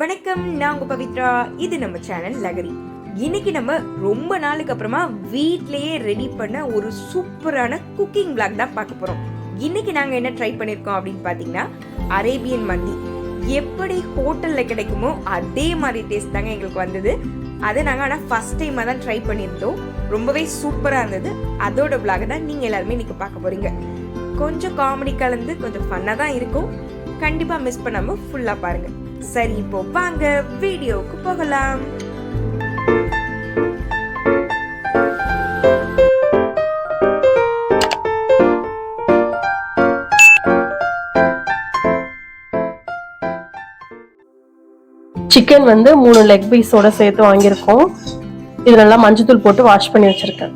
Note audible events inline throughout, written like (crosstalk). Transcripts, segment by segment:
வணக்கம் நான் உங்க பவித்ரா. இது நம்ம சேனல் லகரி இன்னைக்கு நம்ம ரொம்ப நாளுக்கு அப்புறமா வீட்லயே ரெடி பண்ண ஒரு சூப்பரான குக்கிங் பிளாக் தான் பார்க்க போறோம். இன்னைக்கு நாங்க என்ன ட்ரை பண்ணிருக்கோம் அப்படின்னு பாத்தீங்கன்னா அரேபியன் மந்தி எப்படி ஹோட்டல்ல கிடைக்குமோ அதே மாதிரி டேஸ்ட் தாங்க எங்களுக்கு வந்தது. அதை நாங்கள் ஆனால் ஃபர்ஸ்ட் டைமாக தான் ட்ரை பண்ணியிருந்தோம். ரொம்பவே சூப்பராக இருந்தது. அதோட பிளாக் தான் நீங்கள் எல்லாருமே இன்னைக்கு பார்க்க போறீங்க. கொஞ்சம் காமெடி கலந்து கொஞ்சம் ஃபன்னாக தான் இருக்கும். கண்டிப்பாக மிஸ் பண்ணாமல் ஃபுல்லாக பாருங்க. சரி இப்போ வாங்க வீடியோவுக்கு போகலாம். சிக்கன் வந்து மூணு லெக் பீஸோட சேர்த்து வாங்கியிருக்கோம். இது நல்லா மஞ்சத்தூள் போட்டு வாஷ் பண்ணி வச்சிருக்கேன்.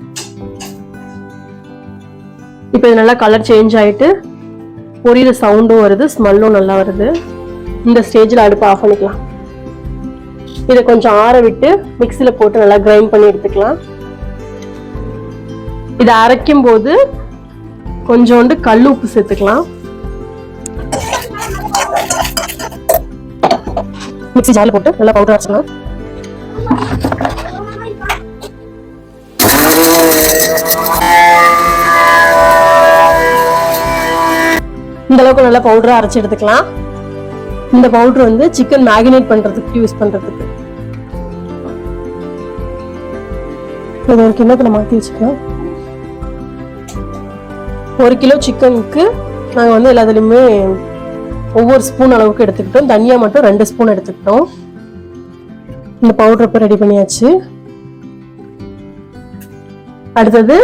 இப்போ இது நல்லா கலர் சேஞ்ச் ஆயிட்டு பொரியிற சவுண்டும் வருது ஸ்மெல்லும் நல்லா வருது. இந்த ஸ்டேஜில் அடுப்பு ஆஃப் பண்ணிக்கலாம். இதை கொஞ்சம் ஆற விட்டு மிக்சியில் போட்டு நல்லா கிரைண்ட் பண்ணி எடுத்துக்கலாம். இதை அரைக்கும் போது கொஞ்சோண்டு கல் உப்பு சேர்த்துக்கலாம். மிக்சி ஜாரில் போட்டு நல்லா பவுடர் அரைச்சிக்கலாம். இந்த அளவுக்கு நல்லா பவுடரா அரைச்சு எடுத்துக்கலாம். இந்த பவுடர் வந்து சிக்கன் மேகினேட் பண்றதுக்கு யூஸ் பண்றதுக்கு. இது ஒரு கிண்ணத்துல மாத்தி வச்சுக்கலாம். ஒரு கிலோ சிக்கனுக்கு நாங்கள் வந்து எல்லாத்துலேயுமே ஒவ்வொரு ஸ்பூன் அளவுக்கு எடுத்துக்கிட்டோம். தனியா மட்டும் ரெண்டு ஸ்பூன் எடுத்துக்கிட்டோம். இந்த பவுடர் இப்போ ரெடி பண்ணியாச்சு. அடுத்தது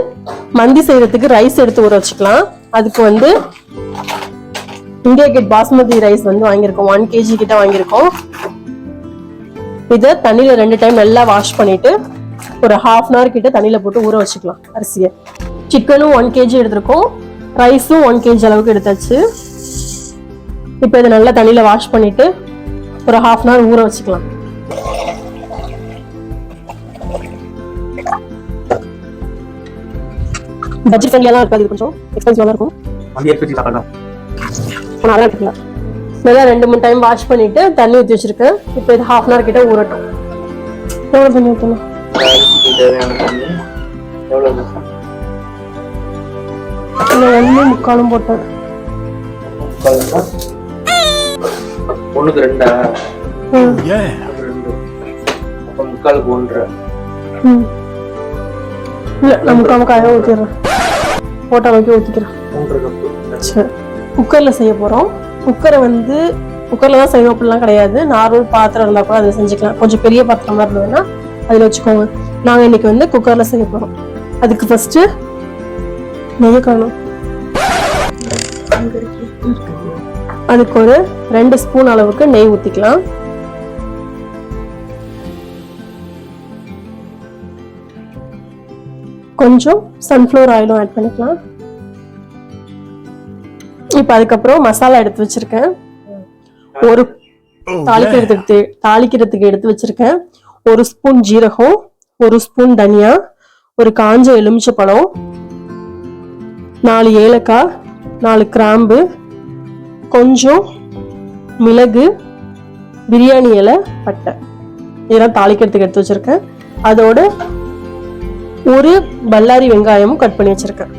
மந்தி செய்யறதுக்கு ரைஸ் எடுத்து ஊற வச்சுக்கலாம். அதுக்கு வந்து இந்தியா கேட் பாஸ்மதி ரைஸ் வந்து வாங்கியிருக்கோம். ஒன் கேஜி கிட்ட வாங்கியிருக்கோம். இதை தண்ணியில ரெண்டு டைம் நல்லா வாஷ் பண்ணிட்டு ஒரு ஹாஃப் அன் ஹவர் கிட்ட தண்ணியில போட்டு ஊற வச்சுக்கலாம் அரிசியை. சிக்கனும் ஒன் கேஜி எடுத்திருக்கோம். ரைஸும் ஒன் கேஜி அளவுக்கு எடுத்தாச்சு. இப்போ இதை நல்லா தண்ணியில் வாஷ் பண்ணிட்டு ஒரு ஹாஃப் அன் ஹவர் ஊற வச்சுக்கலாம். பட்ஜெட் தான் இருக்காது கொஞ்சம் எக்ஸ்பென்சிவாக இருக்கும். மதிய எடுத்து இருக்கலாம் நல்லா ரெண்டு மூணு டைம் வாஷ் பண்ணிட்டு தண்ணி ஊற்றி வச்சிருக்கேன். இப்போ இது ஹாஃப் அன் ஹவர் கிட்ட ஊறட்டும். எவ்வளோ தண்ணி ஊற்றணும் ஒன்று முக்காலும் போட்டேன். முக்கால்னா? ரெண்டா முக்காலுக்கு ஒன்றரை இல்லை நான் முக்கால் முக்காயாக ஊற்றிடுறேன் போட்டா அளவுக்கு ஊற்றிக்கிறேன் சரி. குக்கரில் செய்ய போகிறோம் குக்கரை வந்து குக்கரில் தான் செய்வோம் அப்படிலாம் கிடையாது. நார்மல் பாத்திரம் இருந்தால் கூட அதை செஞ்சுக்கலாம். கொஞ்சம் பெரிய பாத்திரமாக இருந்ததுன்னா அதில் வச்சுக்கோங்க. நாங்கள் இன்னைக்கு வந்து குக்கரில் செய்ய போகிறோம் அதுக்கு ஃபஸ்ட்டு நெய் காணும் அதுக்கு ஒரு ரெண்டு ஸ்பூன் அளவுக்கு நெய் ஊற்றிக்கலாம் கொஞ்சம் சன்ஃப்ளவர் ஆயிலும் ஆட் பண்ணிக்கலாம். இப்போ அதுக்கப்புறம் மசாலா எடுத்து வச்சிருக்கேன். ஒரு தாளிக்கிறதுக்கு தாளிக்கிறதுக்கு எடுத்து வச்சிருக்கேன். ஒரு ஸ்பூன் ஜீரகம் ஒரு ஸ்பூன் தனியா ஒரு காஞ்ச எலுமிச்சை பழம் நாலு ஏலக்காய் நாலு கிராம்பு கொஞ்சம் மிளகு பிரியாணி இலை பட்டை. இதெல்லாம் தாளிக்கிறதுக்கு எடுத்து வச்சிருக்கேன். அதோட ஒரு பல்லாரி வெங்காயமும் கட் பண்ணி வச்சிருக்கேன்.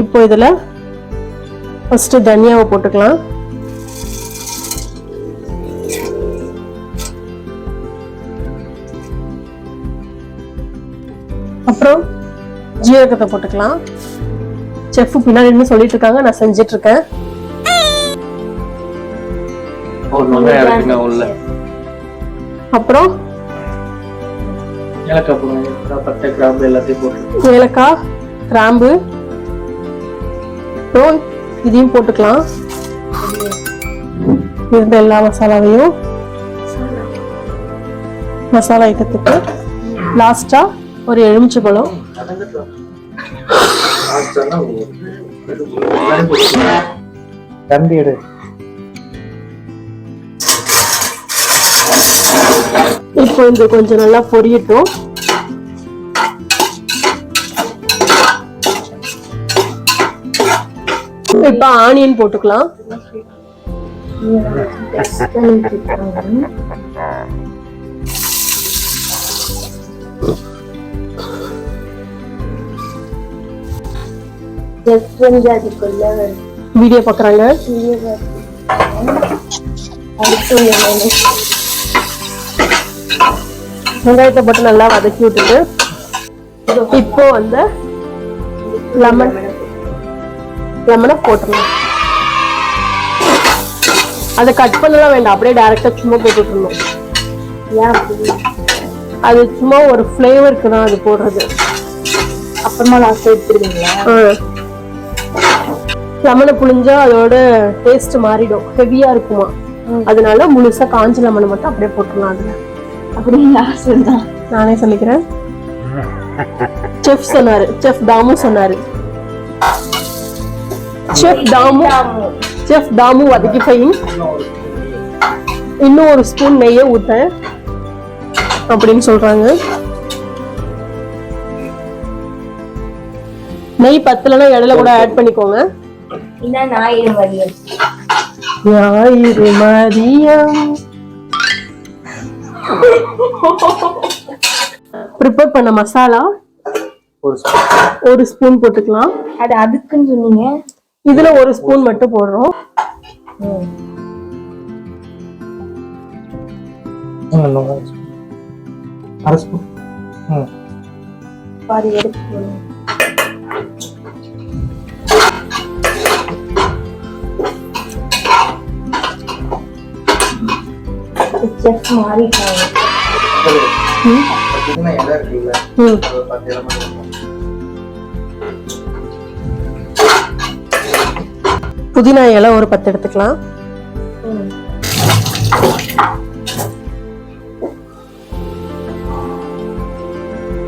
இப்போ இதுல ஃபர்ஸ்ட் தனியாவை போட்டுக்கலாம். அப்புறம் ஜீரகத்தை போட்டுக்கலாம். செஃப் பின்னாடி நின்னு சொல்லிட்டு இருக்காங்க நான் செஞ்சிட்டு இருக்கேன் அப்புறம் ஏலக்காய் கிராம்பு எல்லாத்தையும் போட்டு ஏலக்காய் கிராம்பு அப்புறம் இதையும் போட்டுக்கலாம். இருந்த எல்லா மசாலாவையும் மசாலா ஐட்டத்துக்கு லாஸ்டா ஒரு எலுமிச்சை பழம் தம்பி எடு. இப்போ இந்த கொஞ்சம் நல்லா பொரியட்டும். இப்ப ஆனியன் போட்டுக்கலாம். வீடியோ பாக்குறாங்க. வெங்காயத்தை போட்டு நல்லா வதக்கி விட்டுட்டு இப்போ வந்து லெமன் லெமனை போட்டுருணும் அதை கட் பண்ணலாம் வேண்டாம். அப்படியே டைரக்டா சும்மா போட்டு விட்டுறணும் ஏன் அது சும்மா ஒரு ஃப்ளேவருக்கு தான் அது போடுறது. அப்புறமா லாஸ்ட் எடுத்துருவீங்களா லெமனை புழிஞ்சா அதோட டேஸ்ட் மாறிடும். ஹெவியா இருக்குமா. அதனால முழுசா காஞ்ச லெமனை மட்டும் அப்படியே போட்டுடலாம் அதுல. அப்படி லாஸ்ட் தான் நானே சொல்லிக்கிறேன். செஃப் சொன்னாரு. செஃப் தாமு சொன்னாரு. செஃப் தாமு செஃப் தாமு வதக்கி ஃபைன் இன்னும் ஒரு ஸ்பூன் நெய்யை ஊத்தேன் அப்படின்னு சொல்றாங்க. நெய் பத்தலைன்னா இடையில கூட ஆட் பண்ணிக்கோங்க. ஞாயிறு மதியம். ப்ரிப்பேர் பண்ண மசாலா ஒரு ஸ்பூன் ஒரு ஸ்பூன் போட்டுக்கலாம். அது அதுக்குன்னு சொன்னீங்க. இதுல ஒரு ஸ்பூன் மட்டும் போடுறோம். அரை ஸ்பூன். பாதி எடுத்து செஃப் மாறிட்டாங்க. ம். புதினா இலை ஒரு பத்து எடுத்துக்கலாம்.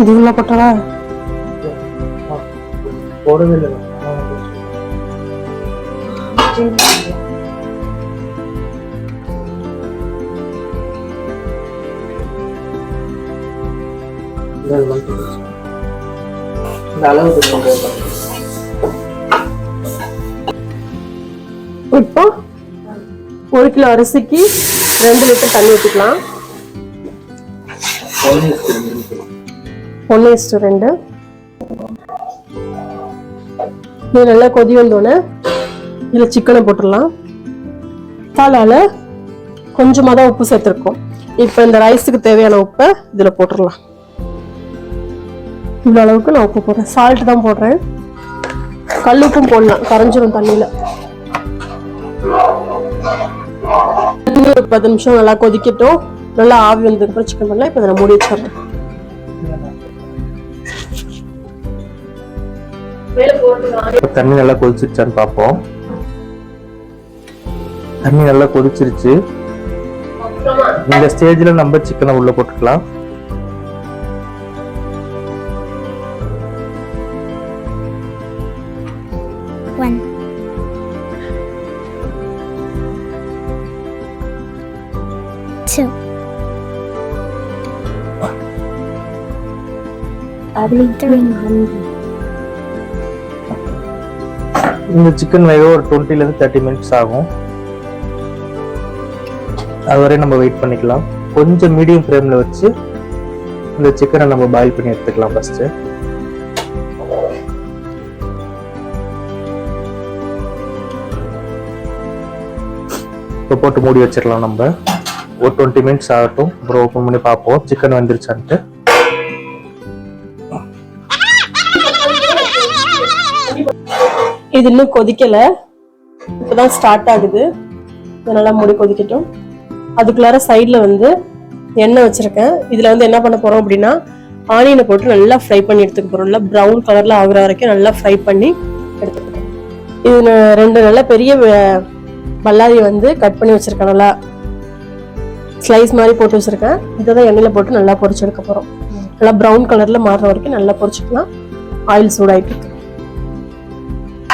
இது உள்ள போட்டவா? போடவே இல்லை இந்த அளவு ஒரு கிலோ அரிசிக்கு ரெண்டு லிட்டர் தண்ணி ஊற்றிக்கலாம் ஒன்று இஸ்டு ரெண்டு. இது நல்லா கொதி வந்தோடனே இதில் சிக்கனை போட்டுடலாம். மசாலால கொஞ்சமாக தான் உப்பு சேர்த்துருக்கோம். இப்போ இந்த ரைஸுக்கு தேவையான உப்பை இதில் போட்டுடலாம். இவ்வளோ அளவுக்கு நான் உப்பு போடுறேன். சால்ட் தான் போடுறேன். கல் உப்பும் போடலாம். கரைஞ்சிரும் தண்ணியில். ஒரு பத்து நிமிஷம் நல்லா கொதிக்கட்டும். நல்லா ஆவி வந்ததுக்கப்புறம் சிக்கன் பண்ணலாம். இப்போ இதை மூடி வச்சிடுறேன். தண்ணி நல்லா கொதிச்சிருச்சான்னு பார்ப்போம். தண்ணி நல்லா கொதிச்சிருச்சு. இந்த ஸ்டேஜ்ல நம்ம சிக்கனை உள்ள போட்டுக்கலாம். இந்த சிக்கன் வேக ஒரு டுவெண்ட்டில இருந்து தேர்ட்டி மினிட்ஸ் ஆகும். அதுவரை நம்ம வெயிட் பண்ணிக்கலாம். கொஞ்சம் மீடியம் ஃப்ளேம்ல வச்சு இந்த சிக்கனை நம்ம பாயில் பண்ணி எடுத்துக்கலாம் ஃபர்ஸ்ட் இப்போ போட்டு மூடி வச்சிடலாம் நம்ம. ஒரு டுவெண்ட்டி மினிட்ஸ் ஆகட்டும். அப்புறம் ஓப்பன் பண்ணி பார்ப்போம். சிக்கன் வந்துருச்சான்ட்டு. இது இன்னும் கொதிக்கல. இப்பதான் ஸ்டார்ட் ஆகுது. இது நல்லா மூடி கொதிக்கட்டும். அதுக்குள்ளார சைடில் வந்து எண்ணெய் வச்சிருக்கேன். இதுல வந்து என்ன பண்ண போறோம் அப்படின்னா ஆனியனை போட்டு நல்லா ஃப்ரை பண்ணி எடுத்துக்க போகிறோம் நல்லா ப்ரௌன் கலர்ல ஆகுற வரைக்கும் நல்லா ஃப்ரை பண்ணி எடுத்துக்கணும் இது ரெண்டு நல்ல பெரிய பல்லாரி வந்து கட் பண்ணி வச்சிருக்கேன் நல்லா. ஸ்லைஸ் மாதிரி போட்டு வச்சிருக்கேன். இதை தான் எண்ணெயில போட்டு நல்லா பொரிச்சு எடுக்க போறோம். நல்லா ப்ரௌன் கலர்ல மாறுற வரைக்கும் நல்லா பொரிச்சுக்கலாம். ஆயில் சூடாயிட்டு இருக்கு.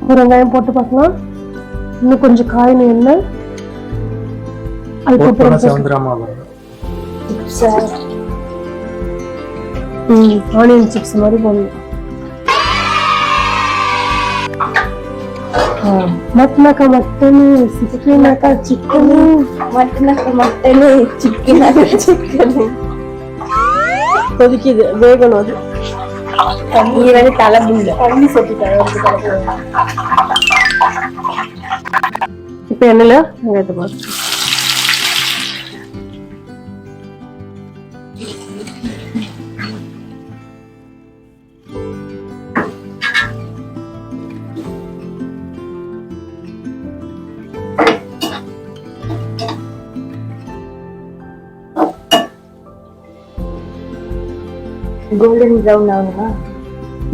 ஒரு வெங்காயம் போட்டு பார்க்கலாம் இன்னும் கொஞ்சம் காயணும் எண்ணெய் அதுக்கப்புறம் செவந்திராமா வரும் ம் ஆனியன் சிப்ஸ் மாதிரி போடணும் மட்னாக்கா மட்டனு சிக்கனாக்கா சிக்கனு மட்டனாக்க மட்டனு சிக்கனாக்க சிக்கனு கொதிக்குது வேகணும் அது நீ வந்து தலைபுண்ட தண்ணி சொட்டிட்டாங்க இப்போ எண்ணெயில வெங்காயத்தை பார்த்து கோல்டன் ப்ரௌன் ஆகுமா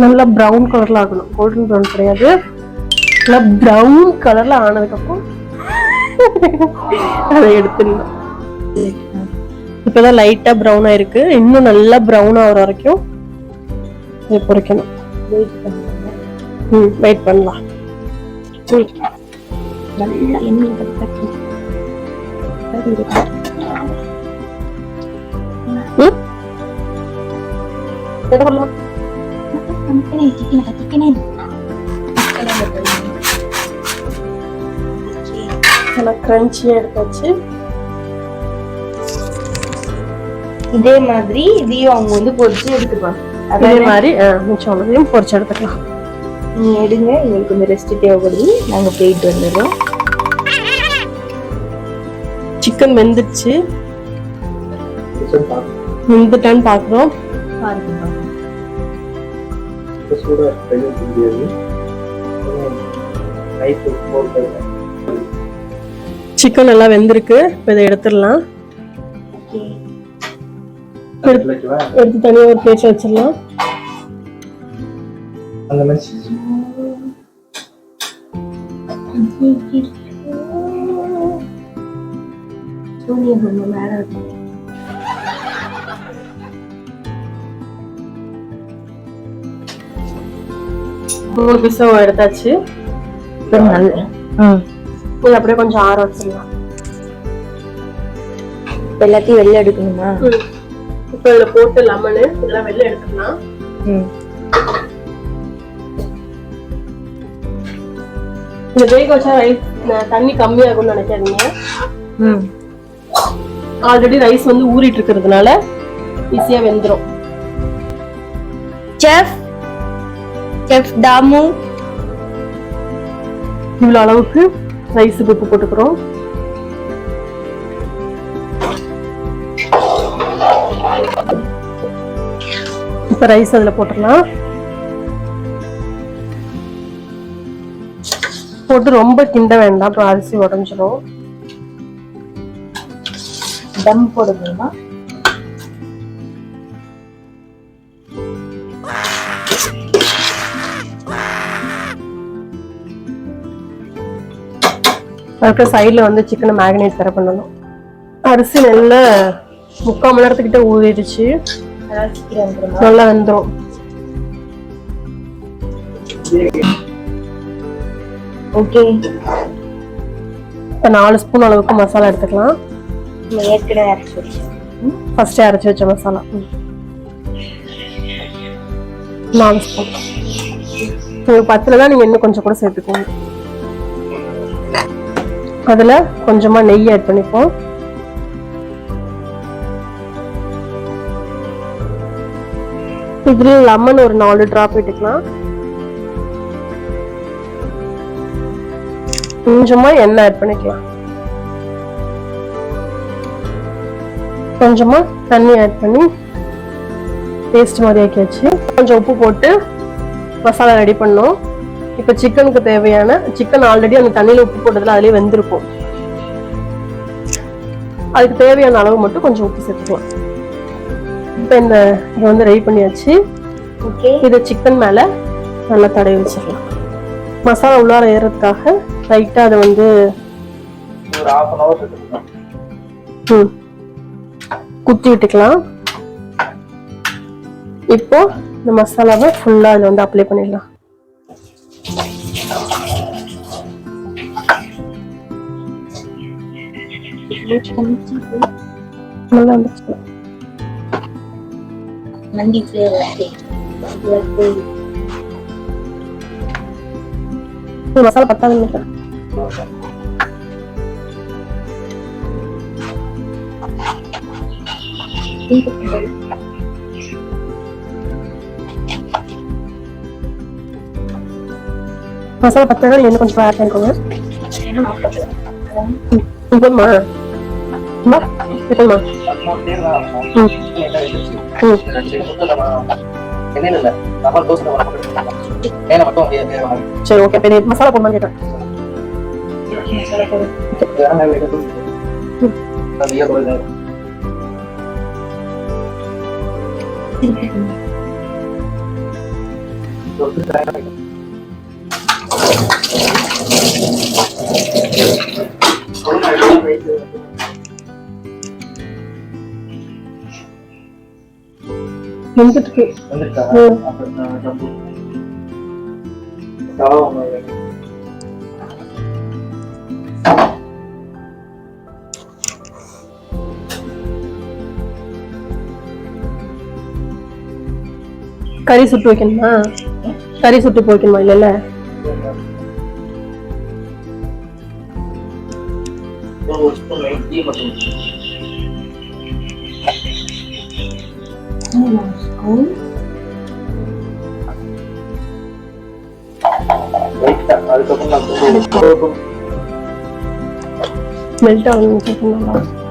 நல்லா ப்ரௌன் கலர்ல ஆகணும். கோல்டன் ப்ரௌன் கிடையாது. நல்லா ப்ரௌன் கலர்ல ஆனதுக்கப்புறம் (laughs) அதை எடுத்துடணும். இப்பதான் லைட்டா ப்ரௌன் ஆயிருக்கு. இன்னும் நல்லா ப்ரௌன் ஆகுற வரைக்கும் இதை பொரிக்கணும் வெயிட் பண்ணுங்க. ம் வெயிட் பண்ணலாம். நல்லா எண்ணெய் நல்லா கிரன்ச்சியா எடுத்தாச்சு. இதே மாதிரி இதையும் அவங்க வந்து பொரிச்சு எடுத்துப்பாங்க. இதே அதாவது மாதிரி மிச்சம் உள்ளதையும் பொரிச்சு எடுத்துக்கலாம். நீ எடுங்க எங்களுக்கு கொஞ்சம் ரெஸ்ட் தேவைப்படுது நாங்க போயிட்டு வந்துடுறோம். சிக்கன் வெந்துடுச்சு. வெந்துட்டான்னு பாக்குறோம். பாருங்க சூடாக கையில் முடியாது நைட்டு போட்டு சிக்கன் நல்லா வெந்திருக்கு. இப்போ இதை எடுத்துடலாம். எடுத்து தனியாக ஒரு பிளேட்ல வச்சிடலாம். அந்த மாதிரி சூரிய பொம்மை மேல மூணு பீஸும் எடுத்தாச்சு. நல்ல இது அப்படியே கொஞ்சம் ஆற வச்சிடலாம். எல்லாத்தையும் வெளில எடுக்கணுமா? இப்போ இதில் போட்டு லெமனு இதெல்லாம் வெளில எடுத்துக்கலாம் ம். இந்த வேக வச்சா ரைஸ் தண்ணி கம்மியாகும்னு நினைக்காதீங்க. ம். ஆல்ரெடி ரைஸ் வந்து ஊறிட்டு இருக்கிறதுனால ஈஸியா வெந்துரும். செஃப் செஃப் தாமு இவ்வளவு அளவுக்கு ரைஸுக்கு உப்பு போட்டுக்கிறோம். இப்ப ரைஸ் அதுல போட்டுடலாம். போட்டு ரொம்ப கிண்ட வேண்டாம் அப்புறம் அரிசி உடஞ்சிரும். தம் போடணுமா அதுக்கு சைடில் வந்து சிக்கனை மேக்னேட் தர பண்ணணும். அரிசி நல்ல முக்கால் மணி நேரத்துக்கிட்ட ஊறிடுச்சு. நல்லா வெந்துடும் ஓகே இப்போ நாலு ஸ்பூன் அளவுக்கு மசாலா எடுத்துக்கலாம். ஏற்கனவே அரைச்சி வச்சோம் ஃபர்ஸ்டே அரைச்சி வச்ச மசாலா. நாலு ஸ்பூன் உங்களுக்கு பத்தில் தான் நீங்கள் இன்னும் கொஞ்சம் கூட சேர்த்துக்கோங்க. அதில் கொஞ்சமாக நெய் ஆட் பண்ணிப்போம். இதில் லெமன் ஒரு நாலு ட்ராப் எடுக்கலாம். கொஞ்சமா எண்ணெய் ஆட் பண்ணிக்கலாம். கொஞ்சமா தண்ணி ஆட் பண்ணி பேஸ்ட் மாதிரி ஆக்கி வச்சு கொஞ்சம் உப்பு போட்டு மசாலா ரெடி பண்ணோம். இப்போ சிக்கனுக்கு தேவையான சிக்கன் ஆல்ரெடி அந்த தண்ணியில் உப்பு போட்டதுல அதிலே வெந்திருக்கும். அதுக்கு தேவையான அளவு மட்டும் கொஞ்சம் உப்பு சேர்த்துக்கலாம். இப்போ இந்த இது வந்து ரெடி பண்ணியாச்சு. ஓகே இதை சிக்கன் மேல நல்லா தடவி வச்சிடலாம். மசாலா உள்ளார ஏறதுக்காக லைட்டா அதை வந்து ம், குத்தி விட்டுக்கலாம். இப்போ இந்த மசாலாவை ஃபுல்லா அதில் வந்து அப்ளை பண்ணிடலாம். நல்லா வந்துச்சு மந்தி ஃப்ளேவர் இந்த மசாலா பத்தாதுன்னு நினைக்கிறேன் மசாலா பத்தாது என்ன கொஞ்சம் ஆட் பண்ணிக்கோங்க இதுமா அம்மா, சரி ஓகே இப்போ மசாலா போடணும்னு கேட்டேன். கறி சுட்டு வைக்கணுமா? கறி சுட்டு வைக்கணுமா இல்லைல்ல? மெல்ட் ஆகணும் கேட்கணுங்களா ம்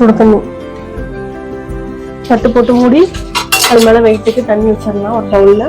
சுடு தண்ணி தட்டு போட்டு மூடி அது மேலே வெயிட்டுக்கு தண்ணி வச்சிடலாம் ஒரு பவுலில்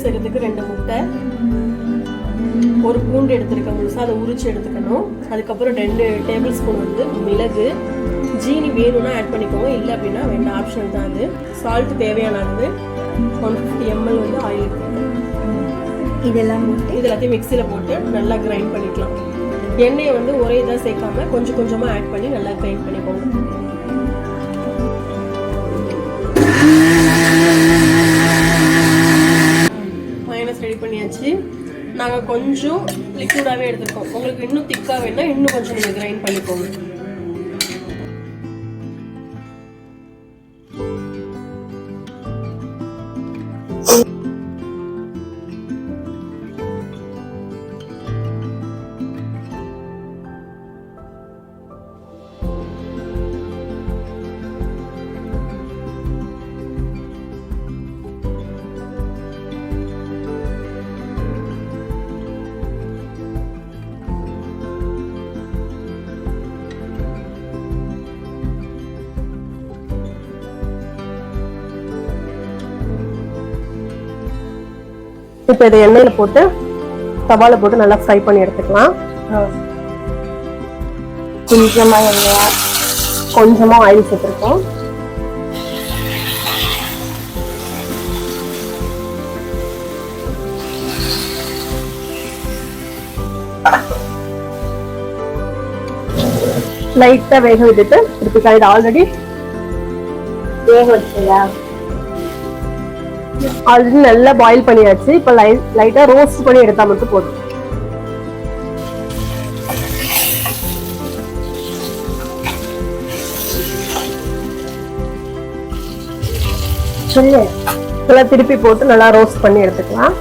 மைனஸ் செய்யறதுக்கு ரெண்டு முட்டை ஒரு பூண்டு எடுத்துருக்க முழுசா அதை உரிச்சு எடுத்துக்கணும். அதுக்கப்புறம் ரெண்டு டேபிள் ஸ்பூன் வந்து மிளகு. ஜீனி வேணும்னா ஆட் பண்ணிக்கோங்க இல்லை அப்படின்னா வேண்டாம் ஆப்ஷன் தான் அது. சால்ட் தேவையான அளவு ஒன் ஃபிஃப்டி எம்எல் வந்து ஆயில் இதெல்லாம் போட்டு? இது எல்லாத்தையும் மிக்சியில் போட்டு நல்லா கிரைண்ட் பண்ணிக்கலாம். எண்ணெயை வந்து ஒரே இதாக சேர்க்காம கொஞ்சம் கொஞ்சமாக ஆட் பண்ணி நல்லா கிரைண்ட் பண்ணிக்கோங்க. மைனஸ் ரெடி பண்ணியாச்சு. நாங்கள் கொஞ்சம் லிக்விடாகவே எடுத்துருக்கோம். உங்களுக்கு இன்னும் திக்காக வேணால் இன்னும் கொஞ்சம் நீங்கள் கிரைண்ட் பண்ணிக்கோங்க. இப்போ இதை எண்ணெயில் போட்டு தவால போட்டு நல்லா ஃப்ரை பண்ணி எடுத்துக்கலாம். கொஞ்சமாக எண்ணெயா? கொஞ்சமாக ஆயில் சேர்த்துருக்கோம். லைட்டாக வேக விட்டுட்டு திருப்பி காய்டு ஆல்ரெடி வேக வச்சுங்களா ஆல்ரெடி நல்லா பாயில் பண்ணியாச்சு. இப்போ லைட் லைட்டாக ரோஸ்ட் பண்ணி எடுத்தால் மட்டும் போதும். சொல்லு இதெல்லாம் திருப்பி போட்டு நல்லா ரோஸ்ட் பண்ணி எடுத்துக்கலாம்.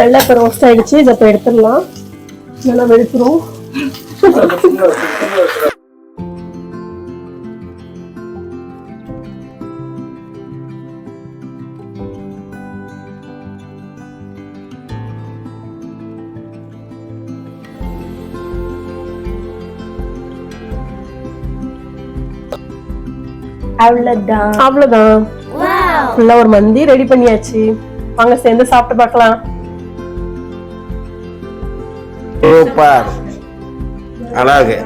நல்லா இப்போ ரோஸ்ட் ஆகிடுச்சு இதை இப்போ எடுத்துடலாம். நல்லா வெளுத்துரும் அவ்வளவுதான். அவ்வளவுதான். ஃபுல்லா ஒரு மந்தி ரெடி பண்ணியாச்சு. வாங்க சேர்ந்து சாப்பிட்டு பார்க்கலாம். சூப்பர் అలాగే.